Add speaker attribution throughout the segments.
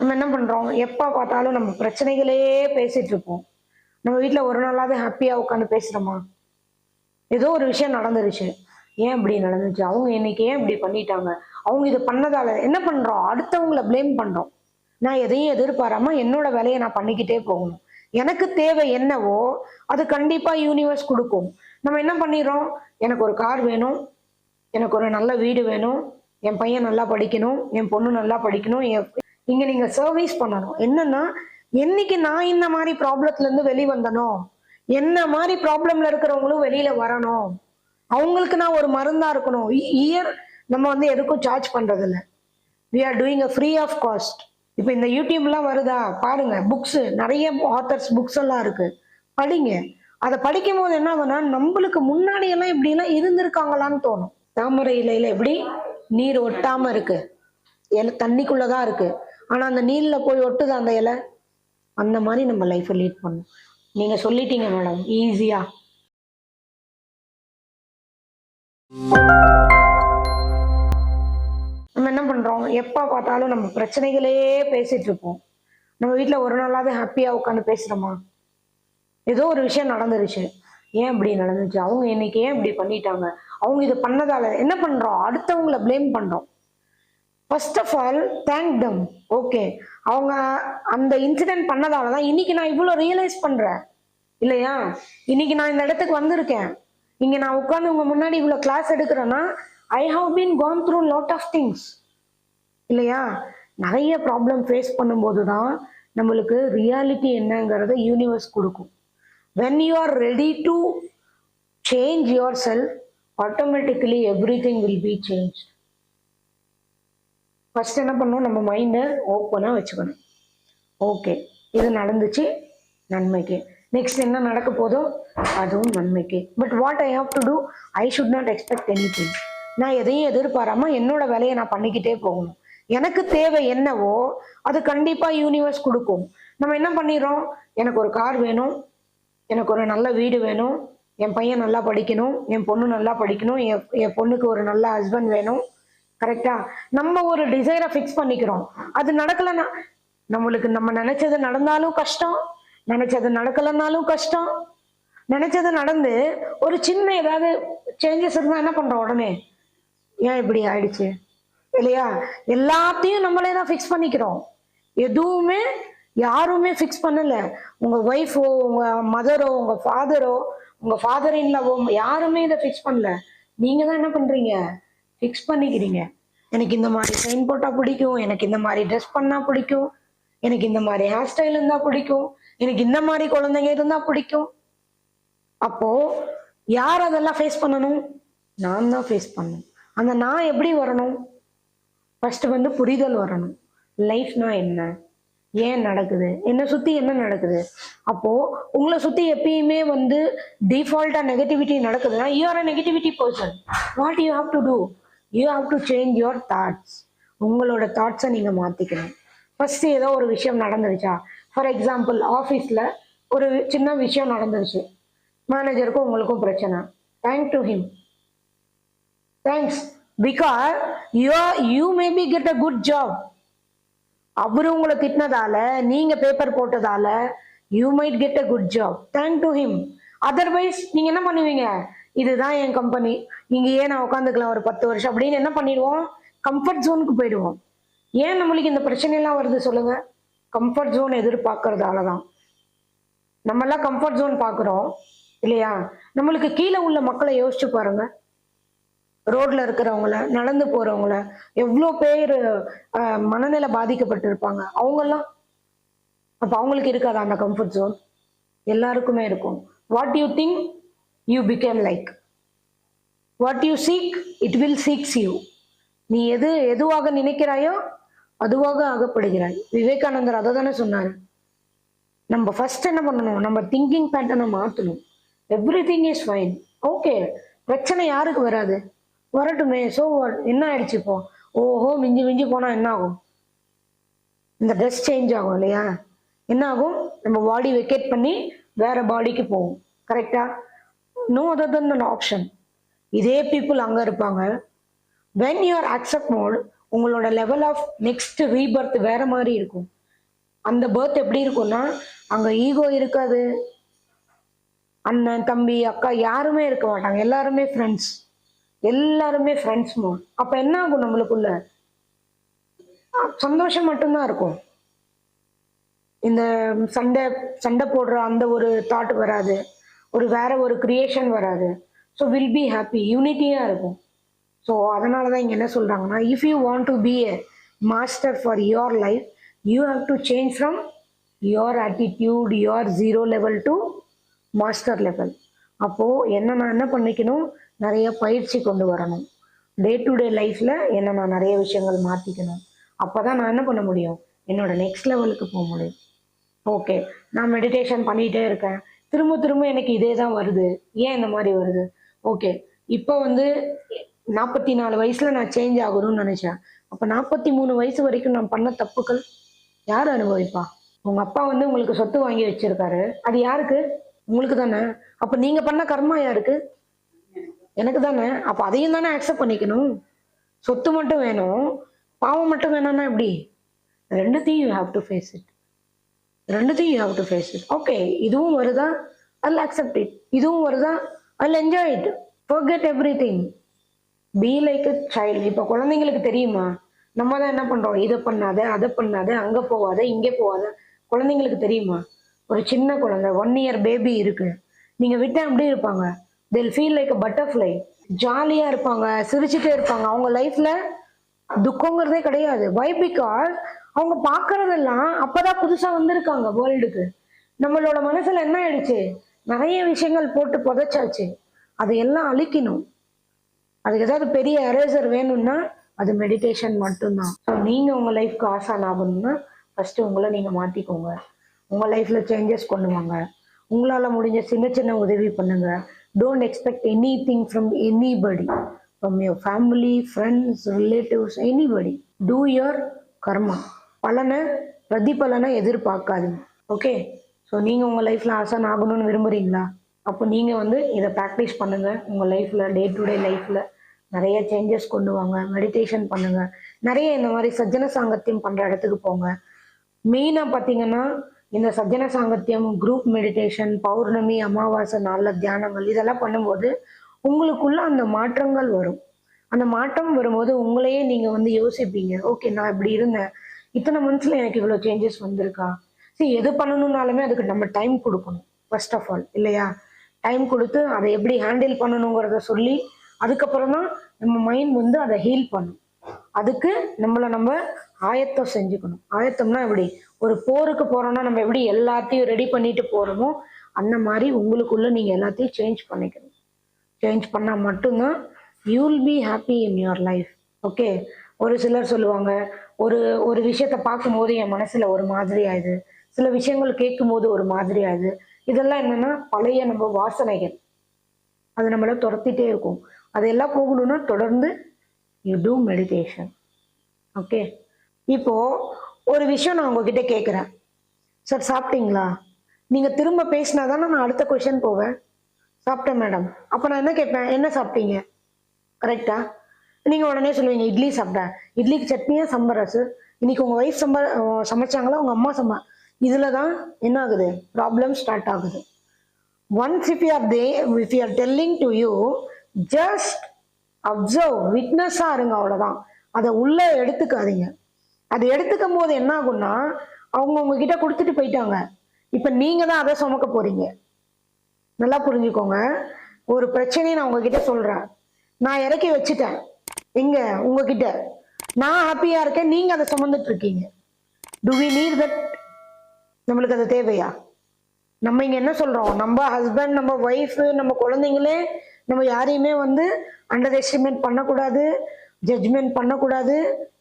Speaker 1: நம்ம என்ன பண்றோம்? எப்ப பார்த்தாலும் நம்ம பிரச்சனைகளே பேசிட்டு இருப்போம். நம்ம வீட்டுல ஒரு நாளாவது ஹாப்பியா உட்காந்து பேசுறோமா? ஏதோ ஒரு விஷயம் நடந்துருச்சு. ஏன் இப்படி நடந்துச்சு? அவங்க இன்னைக்கு ஏன் இப்படி பண்ணிட்டாங்க? அவங்க இது பண்ணதால என்ன பண்றோம்? அடுத்தவங்களை ப்ளேம் பண்றோம். நான் எதையும் எதிர்பாராம என்னோட வேலையை நான் பண்ணிக்கிட்டே போகணும். எனக்கு தேவை என்னவோ அது கண்டிப்பா யூனிவர்ஸ் கொடுக்கும். நம்ம என்ன பண்ணிடுறோம்? எனக்கு ஒரு கார் வேணும். எனக்கு ஒரு நல்ல வீடு வேணும். என் பையன் நல்லா படிக்கணும். என் பொண்ணு நல்லா படிக்கணும். என் இங்க நீங்க சர்வீஸ் பண்ணணும். என்னன்னா என்னைக்கு நான் இந்த மாதிரி ப்ராப்ளத்துல இருந்து வெளிவந்தனும் வந்தனோ என்ன மாதிரி ப்ராப்ளம்ல இருக்கிறவங்களும் வெளியில வரணும். அவங்களுக்கு நான் ஒரு மருந்தா இருக்கணும். இயர் நம்ம வந்து எதுக்கும் சார்ஜ் பண்றது இல்லை we are doing a free of cost இப்போ இந்த யூடியூப்லாம் வருதா? பாருங்க புக்ஸ் நிறைய ஆத்தர்ஸ் புக்ஸ் எல்லாம் இருக்கு. படிங்க. அதை படிக்கும் போது என்ன ஆகும்னா நம்மளுக்கு முன்னாடி எல்லாம் இப்படி எல்லாம் இருந்திருக்காங்களான்னு தோணும். தாமரை இலையில எப்படி? நீர் ஒட்டாம இருக்கு. தண்ணிக்குள்ளதான் இருக்கு. ஆனா அந்த நீர்ல போய் ஒட்டுது அந்த இலை? அந்த மாதிரி நம்ம லைஃப்பை லீட் பண்ணும். நீங்க சொல்லிட்டீங்க மேடம் ஈஸியா நம்ம என்ன பண்றோம்? எப்போ பார்த்தாலும் நம்ம பிரச்சனைகளே பேசிட்டு இருப்போம். நம்ம வீட்டில் ஒரு நாளாவது ஹாப்பியா உட்காந்து பேசுறோமா? ஏதோ ஒரு விஷயம் நடந்துருச்சு. ஏன் இப்படி நடந்துச்சு? அவங்க இன்னைக்கு ஏன் இப்படி பண்ணிட்டாங்க? அவங்க இதை பண்ணதால என்ன பண்றோம்? அடுத்தவங்கள ப்ளேம் பண்றோம். First of all thank them okay அவங்க அந்த இன்சிடென்ட் பண்ணதால தான் இன்னைக்கு நான் இவ்வளோ ரியலைஸ் பண்ணுறேன் இல்லையா? இன்னைக்கு நான் இந்த இடத்துக்கு வந்திருக்கேன். இங்கே நான் உட்காந்து உங்கள் முன்னாடி இவ்வளோ class எடுக்கிறேன்னா I have been gone through lot of things இல்லையா? நிறைய ப்ராப்ளம் ஃபேஸ் பண்ணும்போது தான் நம்மளுக்கு ரியாலிட்டி என்னங்கிறத யூனிவர்ஸ் கொடுக்கும். When you are ready to change yourself automatically everything will be change first என்ன பண்ணணும் நம்ம மைண்டை ஓப்பனாக வச்சுக்கணும். ஓகே இது நடந்துச்சு. நன்மைக்கு. நெக்ஸ்ட் என்ன நடக்க போதோ அதுவும் நன்மைக்கு. But what I have to do I should not expect anything நான் எதையும் எதிர்பாராமல் என்னோட வேலையை நான் பண்ணிக்கிட்டே போகணும். எனக்கு தேவை என்னவோ அது கண்டிப்பாக யூனிவர்ஸ் கொடுக்கும். நம்ம என்ன பண்ணிடுறோம்? எனக்கு ஒரு கார் வேணும். எனக்கு ஒரு நல்ல வீடு வேணும். என் பையன் நல்லா படிக்கணும். என் பொண்ணு நல்லா படிக்கணும். என் என் பொண்ணுக்கு ஒரு நல்ல ஹஸ்பண்ட் வேணும். கரெக்டா நம்ம ஒரு டிசைரை ஃபிக்ஸ் பண்ணிக்கிறோம். அது நடக்கலைன்னா நம்மளுக்கு நம்ம நினைச்சது நடந்தாலும் கஷ்டம். நினைச்சது நடக்கலைன்னாலும் கஷ்டம். நினைச்சது நடந்து ஒரு சின்ன ஏதாவது சேஞ்சஸ் இருந்தால் என்ன பண்றோம் உடனே? ஏன் இப்படி ஆயிடுச்சு? இல்லையா? எல்லாத்தையும் நம்மளே தான் ஃபிக்ஸ் பண்ணிக்கிறோம். எதுவுமே யாருமே ஃபிக்ஸ் பண்ணல. உங்க ஒய்ஃபோ உங்க மதரோ உங்க ஃபாதரோ உங்க ஃபாதர் இன்லவோ யாருமே இதை ஃபிக்ஸ் பண்ணல. நீங்க தான் என்ன பண்றீங்க? ஃபிக்ஸ் பண்ணிக்கிறீங்க. எனக்கு இந்த மாதிரி சைன் போட்டால் பிடிக்கும். எனக்கு இந்த மாதிரி ட்ரெஸ் பண்ணால் பிடிக்கும். எனக்கு இந்த மாதிரி ஹேர் ஸ்டைல் இருந்தால் பிடிக்கும். எனக்கு இந்த மாதிரி குழந்தைங்க இருந்தால் பிடிக்கும். அப்போ யார் அதெல்லாம் ஃபேஸ் பண்ணணும்? நான் தான் ஃபேஸ் பண்ணணும். அந்த நான் எப்படி வரணும்? ஃபர்ஸ்ட் வந்து புரிதல் வரணும். லைஃப்னா என்ன? ஏன் நடக்குது? என்னை சுற்றி என்ன நடக்குது? அப்போ உங்களை சுற்றி எப்பயுமே வந்து டிஃபால்ட்டாக நெகட்டிவிட்டி நடக்குதுன்னா you are a negativity person what you have to do you have to change your thoughts உங்களோட தாட்ஸை நீங்கள் மாற்றிக்கணும் ஃபர்ஸ்ட் ஏதோ ஒரு விஷயம் நடந்துருச்சா? ஃபார் எக்ஸாம்பிள் ஆஃபீஸில் ஒரு சின்ன விஷயம் நடந்துருச்சு. மேனேஜருக்கும் உங்களுக்கும் பிரச்சனை. Thank to him thanks because you you maybe get a good job அவரு உங்களை திட்டினதால நீங்க paper போட்டதால you might get a good job thank to him otherwise நீங்க என்ன பண்ணுவீங்க? இதுதான் என் கம்பெனி இங்க ஏன் நான் உட்காந்துக்கலாம் ஒரு பத்து வருஷம்? அப்படின்னு என்ன பண்ணிடுவோம்? கம்ஃபர்ட் ஜோனுக்கு போயிடுவோம். ஏன் நம்மளுக்கு இந்த பிரச்சனையெல்லாம் வருது சொல்லுங்க? கம்ஃபர்ட் ஜோன் எதிர்பார்க்கறதால தான் நம்ம கம்ஃபர்ட் ஜோன் பார்க்குறோம் இல்லையா? நம்மளுக்கு கீழே உள்ள மக்களை யோசிச்சு பாருங்க. ரோட்ல இருக்கிறவங்கள நடந்து போறவங்கள எவ்வளோ பேர் மனநிலை பாதிக்கப்பட்டிருப்பாங்க. அவங்கெல்லாம் அப்போ அவங்களுக்கு இருக்காதா அந்த கம்ஃபர்ட் ஜோன் எல்லாருக்குமே இருக்கும். What you think you become like what you seek it will seeks you நீ எது எதுவாக நினைக்கிறாயோ அதுவாக ஆகப்படுகிறாய். விவேகானந்தர் அதை தானே சொன்னார். நம்ம ஃபர்ஸ்ட் என்ன பண்ணணும்? நம்ம திங்கிங் பேட்டர்னை மாற்றணும் everything is fine okay பிரச்சனை யாருக்கு வராது? வரட்டுமே. ஸோ என்ன ஆயிடுச்சு இப்போ? ஓஹோ மிஞ்சி மிஞ்சி போனால் என்ன ஆகும்? இந்த ட்ரெஸ் சேஞ்ச் ஆகும் இல்லையா? என்ன ஆகும்? நம்ம பாடி வெக்கேட் பண்ணி வேற பாடிக்கு போகும் கரெக்டாக no other than an option இதே பீப்புள் அங்கே இருப்பாங்க. வென் யூஆர் அக்செப்ட் மோட் உங்களோட லெவல் ஆஃப் நெக்ஸ்ட் ரீபர்த் வேற மாதிரி இருக்கும். அந்த பர்த் எப்படி இருக்கும்னா அங்கே ஈகோ இருக்காது. அண்ணன் தம்பி அக்கா யாருமே இருக்க மாட்டாங்க. எல்லாருமே ஃப்ரெண்ட்ஸ் எல்லாருமே ஃப்ரெண்ட்ஸ் மோட் அப்போ என்ன ஆகும் நம்மளுக்குள்ள? சந்தோஷம் மட்டும்தான் இருக்கும். இந்த சண்டை சண்டை போடுற அந்த ஒரு தாட் வராது. ஒரு வேற ஒரு கிரியேஷன் வராது. ஸோ வில் பி ஹாப்பி யூனிட்டியாக இருக்கும். ஸோ அதனால தான் இங்கே என்ன சொல்கிறாங்கன்னா if you want to be a master for your life you have to change from your attitude your zero level to master level அப்போது என்ன நான் என்ன பண்ணிக்கணும்? நிறைய பயிற்சி கொண்டு வரணும். டே டு டே லைஃப்பில் என்ன நான் நிறைய விஷயங்கள் மாற்றிக்கணும் அப்போ தான் நான் என்ன பண்ண முடியும்? என்னோட நெக்ஸ்ட் லெவலுக்கு போக முடியும். ஓகே நான் மெடிடேஷன் பண்ணிகிட்டே இருக்கேன். திரும்ப திரும்ப எனக்கு இதே தான் வருது. ஏன் இந்த மாதிரி வருது? ஓகே இப்போ வந்து நாற்பத்தி நாலு வயசுல நான் சேஞ்ச் ஆகணும்னு நினைச்சேன். அப்போ நாற்பத்தி மூணு வயசு வரைக்கும் நான் பண்ண தப்புக்கள் யார் அனுபவிப்பா? உங்க அப்பா வந்து உங்களுக்கு சொத்து வாங்கி வச்சிருக்காரு. அது யாருக்கு? உங்களுக்கு தானே. அப்ப நீங்க பண்ண கர்மா யாருக்கு? எனக்கு தானே. அப்ப அதையும் தானே அக்செப்ட் பண்ணிக்கணும். சொத்து மட்டும் வேணும். பாவம் மட்டும் வேணும்னா எப்படி? ரெண்டுத்தையும் you have to face it ரெண்டுத்தையும் you have to face it okay இதுவும் வருதா? அல் அக்செப்ட் இட் இதுவும் வருதா? All enjoy it forget everything be like a child இப்போ குழந்தைங்களுக்கு தெரியுமா? நம்ம தான் என்ன பண்ணுறோம் இதை பண்ணாத அதை பண்ணாத அங்கே போகாத இங்கே போகாத. குழந்தைங்களுக்கு தெரியுமா? ஒரு சின்ன குழந்தை ஒன் இயர் பேபி இருக்கு. நீங்கள் விட்டால் எப்படி இருப்பாங்க? தில் ஃபீல் லைக் அ பட்டர்ஃப்ளை ஜாலியாக இருப்பாங்க சிரிச்சுட்டே இருப்பாங்க. அவங்க லைஃப்பில் துக்கங்கிறதே கிடையாது. வை பிகாஸ் அவங்க பாக்குறதெல்லாம் அப்பதான் புதுசா வந்திருக்காங்க வேர்ல்டுக்கு. நம்மளோட மனசுல என்ன ஆயிடுச்சு? நிறைய விஷயங்கள் போட்டு புதைச்சாச்சு. அதையெல்லாம் அழிக்கணும். அதுக்கு ஏதாவது பெரிய அரேசர் வேணும்னா அது மெடிடேஷன் மட்டும்தான். ஸோ நீங்கள் உங்கள் லைஃப்க்கு ஆசான் ஆகணும்னா ஃபஸ்ட்டு உங்களை நீங்கள் மாற்றிக்கோங்க உங்கள் லைஃப்பில் சேஞ்சஸ் கொண்டு வாங்க உங்களால் முடிஞ்ச சின்ன சின்ன உதவி பண்ணுங்க. Don't expect anything from anybody from your family friends relatives anybody to your karma பலனை பிரதிபலனை எதிர்பார்க்காதீங்க ஓகே ஸோ நீங்கள் உங்கள் லைஃப்பில் ஆசான் ஆகணும்னு விரும்புகிறீங்களா அப்போ நீங்கள் வந்து இதை ப்ராக்டிஸ் பண்ணுங்கள் உங்கள் லைஃப்பில் டே டு டே லைஃப்பில் நிறைய சேஞ்சஸ் கொண்டு வாங்க. மெடிடேஷன் பண்ணுங்கள் நிறைய இந்த மாதிரி சஜ்ஜன சாங்கத்தியம் பண்ணுற இடத்துக்கு போங்க. மெயினாக பார்த்தீங்கன்னா இந்த சஜ்ஜன சாங்கத்தியம் குரூப் மெடிடேஷன் பௌர்ணமி அமாவாசை நாளில் தியானங்கள் இதெல்லாம் பண்ணும்போது உங்களுக்குள்ள அந்த மாற்றங்கள் வரும். அந்த மாற்றம் வரும்போது உங்களையே நீங்கள் வந்து யோசிப்பீங்க. ஓகே நான் இப்படி இருந்தேன். இத்தனை மந்த்ஸ்ல எனக்கு இவ்வளோ சேஞ்சஸ் வந்திருக்கா? சரி எது பண்ணணும்னாலுமே அதுக்கு நம்ம டைம் கொடுக்கணும் ஃபர்ஸ்ட் ஆஃப் ஆல் இல்லையா? டைம் கொடுத்து அதை எப்படி ஹேண்டில் பண்ணணுங்கிறத சொல்லி அதுக்கப்புறம் தான் நம்ம மைண்ட் வந்து அதை ஹீல் பண்ணும். அதுக்கு நம்மளை நம்ம ஆயத்தம் செஞ்சுக்கணும். ஆயத்தம்னா எப்படி? ஒரு போருக்கு போறோம்னா நம்ம எப்படி எல்லாத்தையும் ரெடி பண்ணிட்டு போறோமோ அந்த மாதிரி உங்களுக்குள்ள நீங்க எல்லாத்தையும் சேஞ்ச் பண்ணிக்கணும். சேஞ்ச் பண்ணா மட்டும்தான் you will be happy in your life okay ஒரு சிலர் சொல்லுவாங்க ஒரு ஒரு விஷயத்த பார்க்கும்போது என் மனசுல ஒரு மாதிரி ஆயுது. சில விஷயங்கள் கேட்கும்போது ஒரு மாதிரி ஆகுது இதெல்லாம் என்னன்னா பழைய நம்ம வாசனைகள். அது நம்மள துரத்திட்டே இருக்கும். அதெல்லாம் போகணும்னா தொடர்ந்து யூ டூ மெடிடேஷன் ஓகே இப்போ ஒரு விஷயம் நான் உங்ககிட்ட கேட்குறேன். சார் சாப்பிட்டீங்களா? நீங்கள் திரும்ப பேசினா தானே நான் அடுத்த கொஷின் போவேன். சாப்பிட்டேன் மேடம் அப்போ நான் என்ன கேட்பேன்? என்ன சாப்பிட்டீங்க? கரெக்டா நீங்க உடனே சொல்லுவீங்க இட்லி சாப்பிட்டேன் இட்லிக்கு சட்னியா சம்பர் ரசு இன்னைக்கு உங்க ஒய்ஃப் சம்பர் சமைச்சாங்களா? உங்க அம்மா சம இதில் தான் என்ன ஆகுது? ப்ராப்ளம் ஸ்டார்ட் ஆகுது. Once if you are they if you are telling to you just observe விட்னஸாக இருங்க அவ்வளோதான் அதை உள்ள எடுத்துக்காதீங்க. அதை எடுத்துக்கும் போது என்ன ஆகும்னா அவங்க உங்ககிட்ட கொடுத்துட்டு போயிட்டாங்க. இப்போ நீங்க தான் அதை சுமக்க போறீங்க. நல்லா புரிஞ்சுக்கோங்க. ஒரு பிரச்சனையை நான் உங்ககிட்ட சொல்றேன். நான் இறக்கி வச்சுட்டேன். எங்க? உங்ககிட்ட. நான் ஹாப்பியா இருக்கேன். நீங்க அதை சுமந்துட்டு இருக்கீங்க டு வி நீட் தட் நம்மளுக்கு அது தேவையா? நம்ம இங்க என்ன சொல்றோம்? நம்ம ஹஸ்பண்ட் நம்ம ஒய்ஃப் நம்ம குழந்தைங்களே நம்ம யாரையுமே வந்து அண்டர் எஸ்டிமேட் பண்ணக்கூடாது ஜட்ஜ்மெண்ட் பண்ணக்கூடாது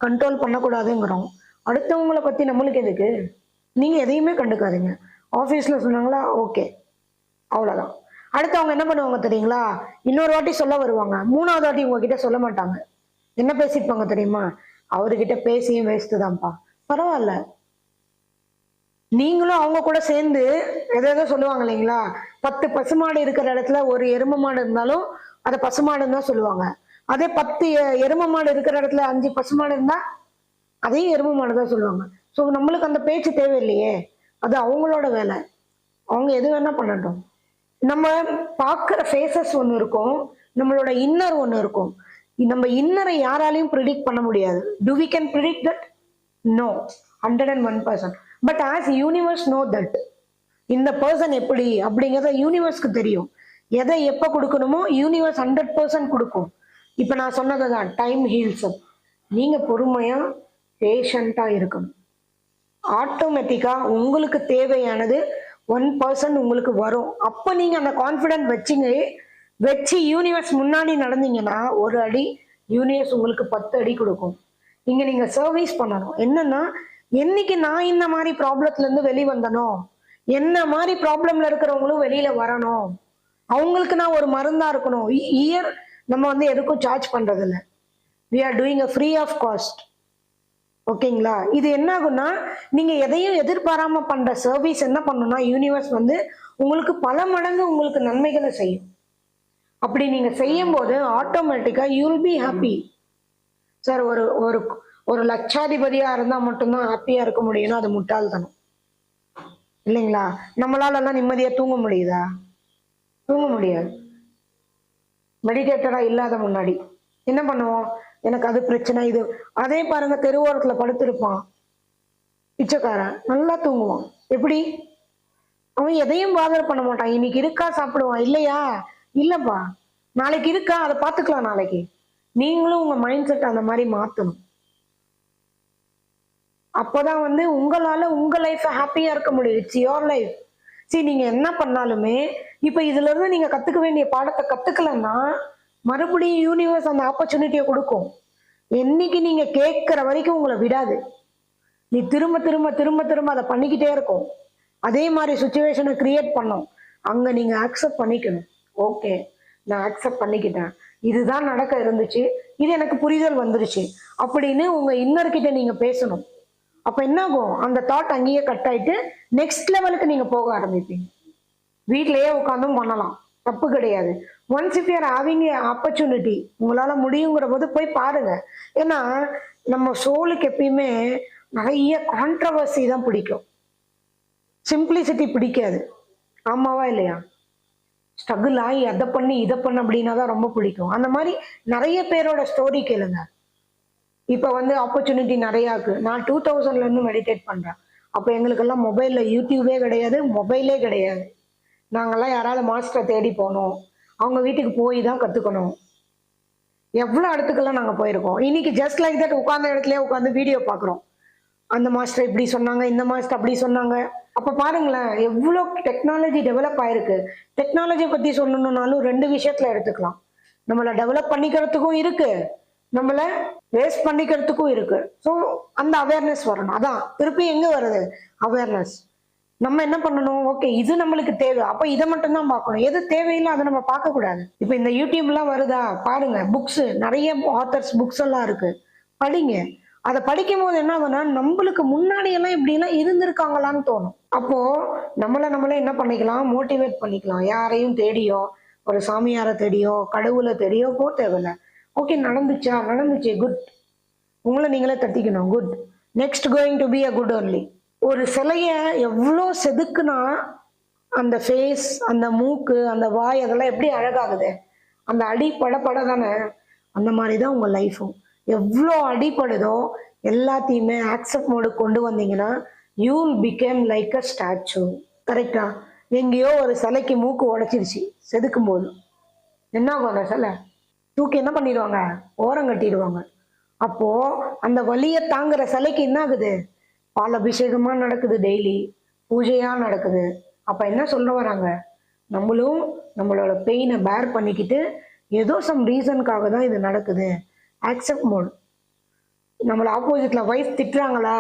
Speaker 1: கண்ட்ரோல் பண்ணக்கூடாதுங்கிறோம். அடுத்தவங்களை பத்தி நம்மளுக்கு எதுக்கு? நீங்க எதையுமே கண்டுக்காதீங்க. ஆஃபீஸ்ல சொன்னாங்களா? ஓகே அவ்வளோதான் அடுத்து அவங்க என்ன பண்ணுவாங்க தெரியுங்களா? இன்னொரு வாட்டி சொல்ல வருவாங்க. மூணாவது வாட்டி உங்ககிட்ட சொல்ல மாட்டாங்க. என்ன பேசிப்பாங்க தெரியுமா? அவர்கிட்ட பேசியும் வேஸ்ட் தான்ப்பா. பரவாயில்ல. நீங்களும் அவங்க கூட சேர்ந்து எதோ சொல்லுவாங்க இல்லைங்களா? பத்து பசுமாடு இருக்கிற இடத்துல ஒரு எருமை மாடு இருந்தாலும் அதை பசுமாடுன்னு தான் சொல்லுவாங்க. அதே பத்து எரும எருமை மாடு இருக்கிற இடத்துல அஞ்சு பசுமாடு இருந்தா அதையும் எருமை மாடு தான் சொல்லுவாங்க. ஸோ நம்மளுக்கு அந்த பேச்சு தேவையில்லையே. அது அவங்களோட வேலை. அவங்க எது வேணா பண்ணட்டும். நம்ம பார்க்குற ஃபேஸஸ் ஒன்று இருக்கும். நம்மளோட இன்னர் ஒன்று இருக்கும். நம்ம இன்னரை யாராலையும் ப்ரிடிக்ட் பண்ண முடியாது. To we can predict that no hundred and one percent but as universe know that இந்த பர்சன் எப்படி அப்படிங்கிறத யூனிவர்ஸ்க்கு தெரியும். எதை எப்போ கொடுக்கணுமோ யூனிவர்ஸ் ஹண்ட்ரட் பர்சன்ட் கொடுக்கும். இப்போ நான் சொன்னது தான் டைம் ஹீல்ஸ் நீங்கள் பொறுமையாக பேஷண்ட்டாக இருக்கணும். ஆட்டோமேட்டிக்காக உங்களுக்கு தேவையானது ஒன் பர்சன்ட் உங்களுக்கு வரும். அப்போ நீங்கள் அந்த கான்ஃபிடென்ட் வச்சிங்க வச்சு யூனிவர்ஸ் முன்னாடி நடந்தீங்கன்னா ஒரு அடி யூனிவர்ஸ் உங்களுக்கு பத்து அடி கொடுக்கும். இங்க நீங்கள் சர்வீஸ் பண்ணணும். என்னன்னா என்னைக்கு நான் இந்த மாதிரி ப்ராப்ளத்துலேருந்து வெளி வந்தனோ என்ன மாதிரி ப்ராப்ளம்ல இருக்கிறவங்களும் வெளியில வரணும். அவங்களுக்கு நான் ஒரு மருந்தா இருக்கணும். இயர் நம்ம வந்து எதுக்கும் சார்ஜ் பண்றது இல்லை we are doing a free of cost ஓகேங்களா? இது என்ன ஆகும்னா நீங்க எதையும் எதிர்பாராம பண்ற சர்வீஸ் என்ன பண்ணணும்னா யூனிவர்ஸ் வந்து உங்களுக்கு பல மடங்கு உங்களுக்கு நன்மைகளை செய்யும். அப்படி நீங்க செய்யும் போது ஆட்டோமேட்டிக்கா யூல் பி ஹாப்பி சார் ஒரு ஒரு ஒரு லட்சாதிபதியா இருந்தா மட்டும்தான் ஹாப்பியா இருக்க முடியும்னா அது முட்டாள்தனம். இல்லைங்களா? நம்மளால எல்லாம் நிம்மதியா தூங்க முடியுதா? தூங்க முடியாது. மெடிடேட்டடாக இல்லாத முன்னாடி. என்ன பண்ணுவோம்? எனக்கு அது பிரச்சனை இது. அதே பாருங்க தெருவோரத்துல படுத்திருப்பான். பிச்சைக்காரன். நல்லா தூங்குவான். எப்படி? அவன் எதையும் பாதர் பண்ண மாட்டான். இன்னைக்கு இருக்கா சாப்பிடுவான். இல்லையா? இல்லப்பா. நாளைக்கு இருக்கா? அதை பார்த்துக்கலாம் நாளைக்கு. நீங்களும் உங்க மைண்ட் செட் அந்த மாதிரி மாத்தணும். அப்போதான் வந்து உங்களால உங்க லைஃப் ஹாப்பியா இருக்க முடியும். இட்ஸ் யோர் லைஃப் சரி நீங்க என்ன பண்ணாலுமே இப்ப இதுல இருந்து நீங்க கத்துக்க வேண்டிய பாடத்தை கத்துக்கலன்னா மறுபடியும் யூனிவர்ஸ் அந்த ஆப்பர்ச்சுனிட்டியை கொடுக்கும். என்னைக்கு நீங்க கேட்கிற வரைக்கும் உங்களை விடாது. நீ திரும்ப திரும்ப திரும்ப திரும்ப அதை பண்ணிக்கிட்டே இருக்கும் அதே மாதிரி சுச்சுவேஷனை கிரியேட் பண்ணும் அங்க நீங்க அக்செப்ட் பண்ணிக்கணும். ஓகே நான் அக்செப்ட் பண்ணிக்கிட்டேன். இதுதான் நடக்க இருந்துச்சு. இது எனக்கு புரிதல் வந்துருச்சு. அப்படின்னு உங்க இன்னர்கிட்ட நீங்க பேசணும். அப்ப என்ன ஆகும்? அந்த தாட் அங்கேயே கட் ஆயிட்டு நெக்ஸ்ட் லெவலுக்கு நீங்க போக ஆரம்பிப்பீங்க. வீட்லயே உட்காந்தும் பண்ணலாம். தப்பு கிடையாது. Once if you're having a opportunity உங்களால முடியுங்கிற போது போய் பாருங்க. ஏன்னா நம்ம சோலுக்கு எப்பயுமே நிறைய கான்ட்ரவர்சி தான் பிடிக்கும். சிம்பிளிசிட்டி பிடிக்காது. ஆமாவா இல்லையா? ஸ்ட்ரகிள் ஆகி அதை பண்ணி இதை பண்ண அப்படின்னா தான் ரொம்ப பிடிக்கும். அந்த மாதிரி நிறைய பேரோட ஸ்டோரி கேளுங்க. இப்போ வந்து ஆப்பர்ச்சுனிட்டி நிறையா இருக்கு. நான் டூ தௌசண்ட்லேருந்து மெடிடேட் பண்ணுறேன் அப்போ எங்களுக்கெல்லாம் மொபைலில் யூடியூபே கிடையாது மொபைலே கிடையாது. நாங்கள்லாம் யாராவது மாஸ்டரை தேடி போகணும். அவங்க வீட்டுக்கு போய் தான் கற்றுக்கணும் எவ்வளோ இடத்துக்கெல்லாம் நாங்கள் போயிருக்கோம். இன்னைக்கு ஜஸ்ட் லைக் தட் உட்காந்த இடத்துலயே உட்காந்து வீடியோ பார்க்குறோம். அந்த மாஸ்டர் இப்படி சொன்னாங்க இந்த மாஸ்டர் அப்படி சொன்னாங்க. அப்போ பாருங்களேன் எவ்வளோ டெக்னாலஜி டெவலப் ஆயிருக்கு. டெக்னாலஜியை பற்றி சொல்லணும்னாலும் ரெண்டு விஷயத்தில் எடுத்துக்கலாம். நம்மளை டெவலப் பண்ணிக்கிறதுக்கும் இருக்கு. நம்மளை வேஸ்ட் பண்ணிக்கிறதுக்கும் இருக்கு. ஸோ அந்த அவேர்னஸ் வரணும். அதான். திருப்பி எங்கே வருது? அவேர்னஸ் நம்ம என்ன பண்ணணும்? ஓகே இது நம்மளுக்கு தேவை. அப்போ இதை மட்டும் தான் பார்க்கணும். எது தேவையில்லை அதை நம்ம பார்க்கக்கூடாது. இப்போ இந்த யூடியூப்லாம் வருதா? பாருங்க புக்ஸ் நிறைய ஆத்தர்ஸ் புக்ஸ் எல்லாம் இருக்கு. படிங்க. அதை படிக்கும் போது என்ன ஆகும்னா நம்மளுக்கு முன்னாடி எல்லாம் இப்படி எல்லாம் இருந்திருக்காங்களான்னு தோணும். அப்போ நம்மளை நம்மளே என்ன பண்ணிக்கலாம்? மோட்டிவேட் பண்ணிக்கலாம். யாரையும் தேடியோ ஒரு சாமியாரை தேடியோ கடவுளை தேடியோ போக தேவையில்ல. ஓகே நடந்துச்சா? நடந்துச்சு. குட் உங்களை நீங்களே தட்டிக்கணும். Good next going to be a good only ஒரு சிலைய எவ்வளோ செதுக்குனா அந்த ஃபேஸ் அந்த மூக்கு அந்த வாய் அதெல்லாம் எப்படி அழகாகுது? அந்த அடி படப்பட தானே? அந்த மாதிரி தான் உங்கள் லைஃபும் எவ்வளோ அடிப்படுதோ எல்லாத்தையுமே ஆக்செப்ட் மோடு கொண்டு வந்தீங்கன்னா you will become like a statue கரெக்டா எங்கேயோ ஒரு சிலைக்கு மூக்கு உடைச்சிருச்சு செதுக்கும் போது என்ன ஆகும் அந்த சிலை? தூக்கி என்ன பண்ணிடுவாங்க? ஓரம் கட்டிடுவாங்க. அப்போ அந்த வலியை தாங்குற சிலைக்கு என்ன ஆகுது? பால் அபிஷேகமா நடக்குது டெய்லி பூஜையா நடக்குது. அப்ப என்ன சொல்ல வராங்க? நம்மளும் நம்மளோட பெயினை பேர் பண்ணிக்கிட்டு ஏதோ சம் ரீசனுக்காக தான் இது நடக்குது. ஆக்செப்ட் மோட் நம்மளை ஆப்போசிட்ல வைஃப் திட்டுறாங்களா?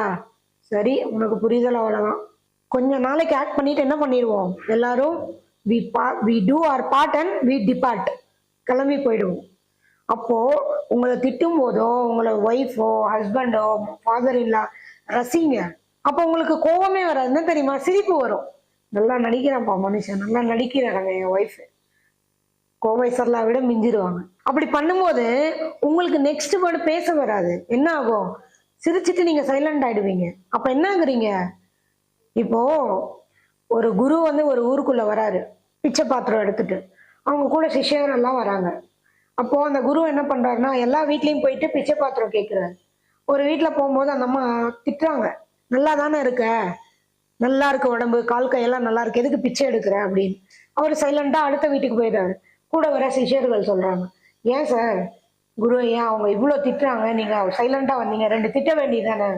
Speaker 1: சரி உனக்கு புரிதல் அவ்வளோதான் கொஞ்ச நாளைக்கு ஆக்ட் பண்ணிட்டு என்ன பண்ணிடுவோம்? எல்லாரும் வி பா we do our part and we depart கிளம்பி போயிடுவோம். அப்போது உங்களை திட்டும் போதோ உங்களை ஒய்ஃபோ ஹஸ்பண்டோ ஃபாதர் இல்லா ரசிங்க அப்போ உங்களுக்கு கோவமே வராது. என்ன தெரியுமா? சிரிப்பு வரும். நல்லா நடிக்கிறான்ப்பா மனுஷன். நல்லா நடிக்கிறாங்க என் ஒய்ஃப் கோவை சரளா விட மிஞ்சிருவாங்க அப்படி பண்ணும்போது உங்களுக்கு நெக்ஸ்ட் வேர்டு பேச வராது. என்ன ஆகும்? சிரிச்சிட்டு நீங்க சைலண்ட் ஆயிடுவீங்க. அப்ப என்ன ஆகுறீங்க இப்போ ஒரு குரு வந்து ஒரு ஊருக்குள்ள வராரு. பிச்சை பாத்திரம் எடுத்துட்டு. அவங்க கூட சிஷ்யர் எல்லாம் வராங்க. அப்போ அந்த குரு என்ன பண்றாருன்னா எல்லா வீட்லயும் போயிட்டு பிச்சை பாத்திரம் கேட்கிறாரு ஒரு வீட்டில் போகும்போது அந்த அம்மா திட்டுறாங்க. நல்லா தானே இருக்க? நல்லா இருக்கு உடம்பு. கால் கையெல்லாம் நல்லா இருக்கு. எதுக்கு பிச்சை எடுக்கிற? அப்படின்னு. அவர் சைலண்டா அடுத்த வீட்டுக்கு போயிடுறாரு. கூட வர சிஷ்யர்கள் சொல்றாங்க. ஏன் சார்? குரு ஏன் அவங்க இவ்வளோ திட்டுறாங்க? நீங்க சைலண்டா வந்தீங்க. ரெண்டு திட்ட வேண்டியதானே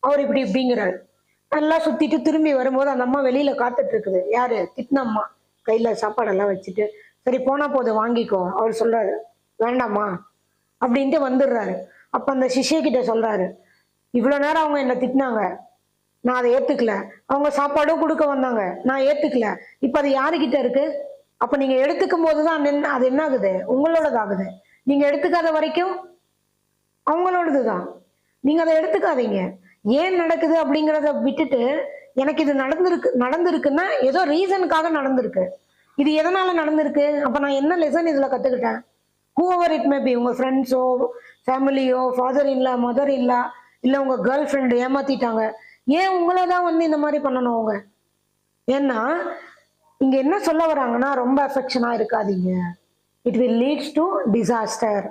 Speaker 1: அவர் இப்படி இப்படிங்கிறாரு. நல்லா சுத்திட்டு திரும்பி வரும்போது அந்த அம்மா வெளியில காத்துட்டு இருக்குது யாரு திட்டினம்மா கையில சாப்பாடெல்லாம் வச்சுட்டு சரி போனா போது வாங்கிக்கோ. அவர் சொல்றாரு. வேண்டாமா அப்படின்ட்டு வந்துடுறாரு. அப்ப அந்த சிஷ்ய கிட்ட சொல்றாரு. இவ்வளோ நேரம் அவங்க என்ன திட்டினாங்க. நான் அதை ஏத்துக்கல. அவங்க சாப்பாடும் கொடுக்க வந்தாங்க. நான் ஏத்துக்கல. இப்ப அது யாருக்கிட்ட இருக்கு? அப்ப நீங்க எடுத்துக்கும் போதுதான் அது என்ன ஆகுது உங்களோடது ஆகுது நீங்க எடுத்துக்காத வரைக்கும் அவங்களோடதுதான். நீங்க அதை எடுத்துக்காதீங்க. ஏன் நடக்குது அப்படிங்கிறத விட்டுட்டு எனக்கு இது நடந்திருக்கு நடந்திருக்குன்னா ஏதோ ரீசனுக்காக நடந்திருக்கு. இது எதனால நடந்திருக்கு? அப்ப நான் என்ன லெசன் இதுல கத்துக்கிட்டேன்? ஹூவர் இட் மே பி உங்க ஃப்ரெண்ட்ஸோ ஃபேமிலியோ ஃபாதர் இல்லா மதர் இல்லா இல்ல உங்க கேர்ள் ஃப்ரெண்டு ஏமாத்திட்டாங்க. ஏன் உங்களை தான் வந்து இந்த மாதிரி பண்ணணும் அவங்க? ஏன்னா இங்க என்ன சொல்ல வராங்கன்னா ரொம்ப அஃபெக்ஷனா இருக்காதீங்க. It will leads to disaster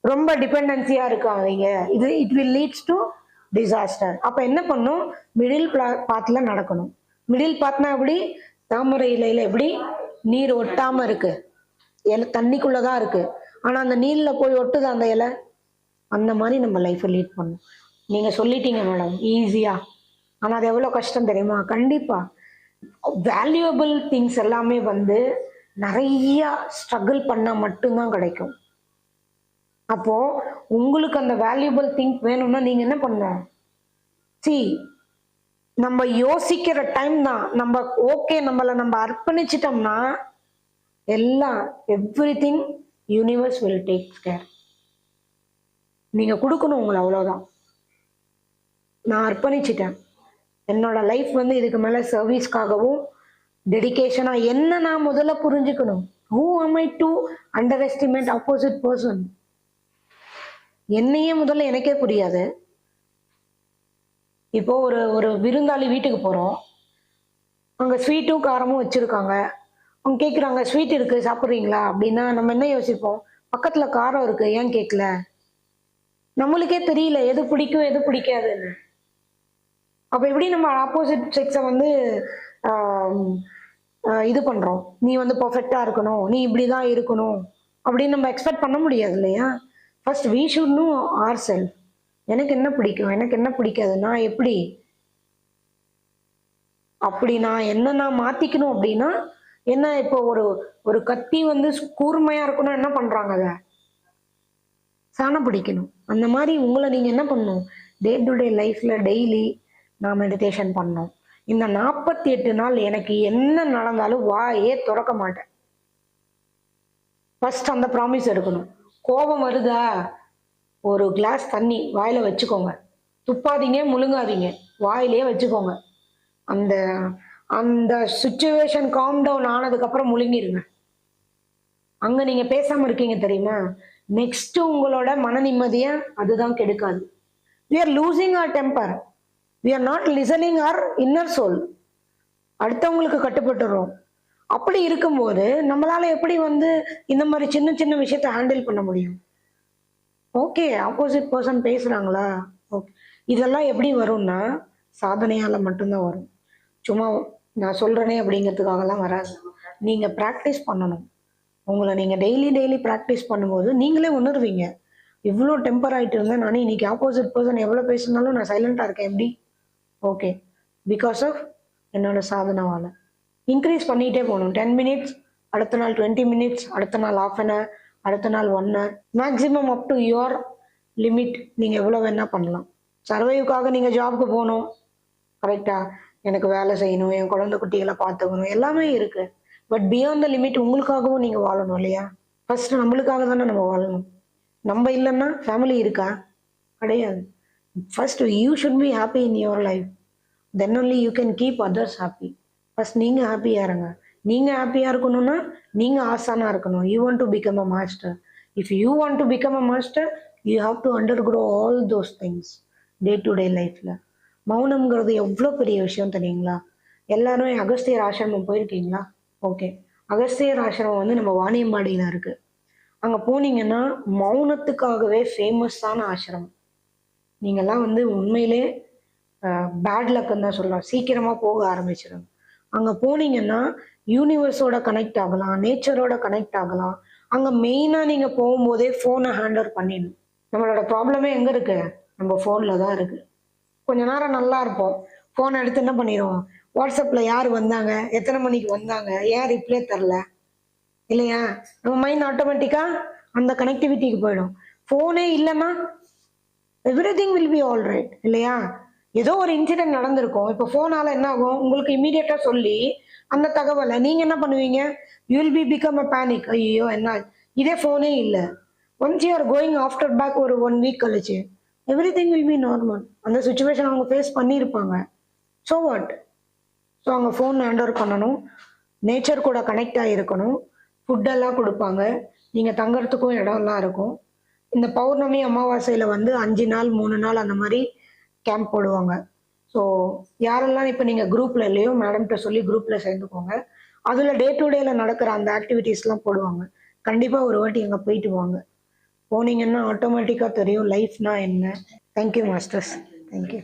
Speaker 1: ரொம்ப டிபெண்டன்சியா இருக்காதீங்க. இது it will leads to disaster அப்ப என்ன பண்ணும்? மிடில் பாத்ல நடக்கணும். மிடில் பாத்னா எப்படி? தாமரை இலையில எப்படி? நீர் ஒட்டாம இருக்கு. இலை தண்ணிக்குள்ளதான் இருக்கு. ஆனா அந்த நீர்ல போய் ஒட்டுது அந்த இலை? அந்த மாதிரி நம்ம லைஃப்பை லீட் பண்ணும். நீங்க சொல்லிட்டீங்க மேடம் ஈஸியா ஆனா அது எவ்வளவு கஷ்டம் தெரியுமா? கண்டிப்பா. வேல்யூபிள் திங்ஸ் எல்லாமே வந்து நிறைய ஸ்ட்ரகிள் பண்ணால் மட்டும்தான் கிடைக்கும். அப்போ உங்களுக்கு அந்த வேல்யூபிள் திங்க் வேணும்னா நீங்க என்ன பண்ணணும்? சி நம்ம யோசிக்கிற டைம் தான். நம்ம ஓகே நம்மளை நம்ம அர்ப்பணிச்சிட்டோம்னா எல்லாம் everything universe will take care நீங்க கொடுக்கணும் உங்களை அவ்வளோதான் நான் அர்ப்பணிச்சிட்டேன். என்னோட லைஃப் வந்து இதுக்கு மேல சர்வீஸ்க்காகவும் டெடிகேஷனா என்ன நான் முதல்ல புரிஞ்சுக்கணும்? Who am I to underestimate opposite person என்னையே முதல்ல எனக்கே புரியாது. இப்போ ஒரு ஒரு விருந்தாளி வீட்டுக்கு போறோம். அங்க ஸ்வீட்டும் காரமும் வச்சிருக்காங்க. அவங்க கேட்குறாங்க ஸ்வீட் இருக்கு சாப்பிட்றீங்களா? அப்படின்னா நம்ம என்ன யோசிப்போம்? பக்கத்துல காரம் இருக்கு ஏன் கேட்கல நம்மளுக்கே தெரியல எது பிடிக்கும் எது பிடிக்காதுன்னு. அப்ப எப்படி நம்ம ஆப்போசிட் செக்ஸை வந்து இது பண்றோம்? நீ வந்து பர்ஃபெக்டா இருக்கணும். நீ இப்படிதான் இருக்கணும். அப்படின்னு நம்ம எக்ஸ்பெக்ட் பண்ண முடியாது இல்லையா? First we should know our self எனக்கு என்ன பிடிக்கும்? எனக்கு என்ன பிடிக்காது? நான் எப்படி? அப்படி நான் என்ன நான் மாத்திக்கணும் அப்படின்னா என்ன இப்போ ஒரு ஒரு கத்தி வந்து கூர்மையா இருக்கணும் என்ன பண்றாங்க அதை? சாணம் பிடிக்கணும். அந்த மாதிரி உங்களை நீங்க என்ன பண்ணணும்? டே டு டே லைஃப்ல டெய்லி நான் மெடிடேஷன் பண்ணோம். இந்த நாற்பத்தி எட்டு நாள் எனக்கு என்ன நடந்தாலும் வாயே திறக்க மாட்டேன். ஃபர்ஸ்ட் அந்த ப்ராமிஸ் எடுக்கணும். கோபம் வருதா? ஒரு கிளாஸ் தண்ணி வாயில வச்சுக்கோங்க. துப்பாதீங்க முழுங்காதீங்க. வாயிலே வச்சுக்கோங்க. அந்த அந்த சுச்சுவேஷன் காம் டவுன் ஆனதுக்கப்புறம் முழுங்கிருங்க. அங்க நீங்க பேசாம இருக்கீங்க தெரியுமா? நெக்ஸ்ட் உங்களோட மன நிம்மதியை அதுதான் கெடுக்காது. We are losing our temper we are not listening our inner soul அடுத்தவங்களுக்கு கட்டுப்பட்டுறோம். அப்படி இருக்கும்போது நம்மளால எப்படி வந்து இந்த மாதிரி சின்ன சின்ன விஷயத்த ஹேண்டில் பண்ண முடியும்? ஓகே ஆப்போசிட் பர்சன் பேசுறாங்களா? ஓகே இதெல்லாம் எப்படி வரும்னா சாதனையால மட்டும்தான் வரும். சும்மா நான் சொல்றேனே அப்படிங்கிறதுக்காகலாம் வராது. நீங்க ப்ராக்டிஸ் பண்ணணும். உங்களை நீங்க டெய்லி டெய்லி ப்ராக்டிஸ் பண்ணும்போது நீங்களே உணர்வீங்க. இவ்வளோ டெம்பர் ஆயிட்டு இருந்தேன். நானே இன்னைக்கு ஆப்போசிட் பர்சன் எவ்வளோ பேசினாலும் நான் சைலண்டா இருக்கேன். எப்படி? ஓகே பிகாஸ் ஆஃப் என்னோட சாதனாவால. இன்க்ரீஸ் பண்ணிகிட்டே போகணும். டென் மினிட்ஸ் அடுத்த நாள் டுவெண்ட்டி மினிட்ஸ் அடுத்த நாள் ஆஃப் அன் ஹவர் அடுத்த நாள் one hour maximum up to your limit நீங்கள் எவ்வளோ வேணால் பண்ணலாம். சர்வைவுக்காக நீங்கள் ஜாப்க்கு போகணும். கரெக்டாக எனக்கு வேலை செய்யணும் என் குழந்தை குட்டிகளை பார்த்துக்கணும் எல்லாமே இருக்குது பட் பியாண்ட் த லிமிட் உங்களுக்காகவும் நீங்கள் வாழணும் இல்லையா? ஃபஸ்ட்டு நம்மளுக்காக தானே நம்ம வாழணும். நம்ம இல்லைன்னா ஃபேமிலி இருக்கா? கிடையாது. First you should be happy in your life then only you can keep others happy first நீங்கள் ஹாப்பியாக இருங்க. நீங்கள் ஹாப்பியாக இருக்கணும்னா நீங்கள் ஆசானாக இருக்கணும். You want to become a master if you want to become a master you have to undergo all those things day to day லைஃப்பில் மௌனம்ங்கிறது எவ்வளோ பெரிய விஷயம் தெரியுங்களா? எல்லாரும் அகஸ்தியர் ஆசிரமம் போயிருக்கீங்களா? ஓகே அகஸ்தியர் ஆசிரமம் வந்து நம்ம வாணியம்பாடியில் இருக்குது அங்கே போனீங்கன்னா மௌனத்துக்காகவே ஃபேமஸான ஆசிரமம். நீங்கள்லாம் வந்து உண்மையிலே பேட் லக்குன்னு தான் சொல்லலாம். சீக்கிரமாக போக ஆரம்பிச்சிடும் அங்கே போனீங்கன்னா யூனிவர்ஸோட கனெக்ட் ஆகலாம் நேச்சரோட கனெக்ட் ஆகலாம். அங்கே மெயினாக நீங்கள் போகும்போதே ஃபோனை ஹேண்டல் பண்ணிடணும். நம்மளோட ப்ராப்ளமே எங்கே இருக்கு? நம்ம ஃபோனில் தான் இருக்குது கொஞ்ச நேரம் நல்லா இருப்போம். ஃபோனை எடுத்து என்ன பண்ணிடுவோம்? வாட்ஸ்அப்பில் யார் வந்தாங்க? எத்தனை மணிக்கு வந்தாங்க? ஏன் ரிப்ளை தரல? இல்லையா? நம்ம மைண்ட் ஆட்டோமேட்டிக்காக அந்த கனெக்டிவிட்டிக்கு போயிடும். ஃபோனே இல்லைன்னா everything will be all right இல்லையா? ஏதோ ஒரு இன்சிடென்ட் நடந்திருக்கும். இப்போ ஃபோனால் என்ன ஆகும்? உங்களுக்கு இமீடியட்டாக சொல்லி அந்த தகவலை நீங்கள் என்ன பண்ணுவீங்க? You will be become a panic ஐயோ என்ன? இதே ஃபோனே இல்லை. Once you are going after back ஒரு ஒன் வீக் கழிச்சு everything will be normal அந்த சுச்சுவேஷன் அவங்க ஃபேஸ் பண்ணியிருப்பாங்க. ஸோ வாட் ஸோ அவங்க ஃபோன் ஹேண்ட் பண்ணணும். நேச்சர் கூட கனெக்ட் ஆகிருக்கணும் ஃபுட்டெல்லாம் கொடுப்பாங்க. நீங்கள் தங்கறதுக்கும் இடம்லாம் இருக்கும். இந்த பௌர்ணமி அமாவாசையில் வந்து அஞ்சு நாள் மூணு நாள் அந்த மாதிரி கேம்ப் போடுவாங்க. ஸோ யாரெல்லாம் இப்போ நீங்கள் குரூப்பில் இல்லையோ மேடம்கிட்ட சொல்லி குரூப்பில் சேர்ந்துக்கோங்க. அதில் டே டு டேல நடக்கிற அந்த ஆக்டிவிட்டீஸ்லாம் போடுவாங்க. கண்டிப்பாக ஒரு வாட்டி அங்கே போயிட்டு வாங்க. போனீங்கன்னா ஆட்டோமேட்டிக்காக தெரியும் லைஃப்னா என்ன. Thank you masters thank you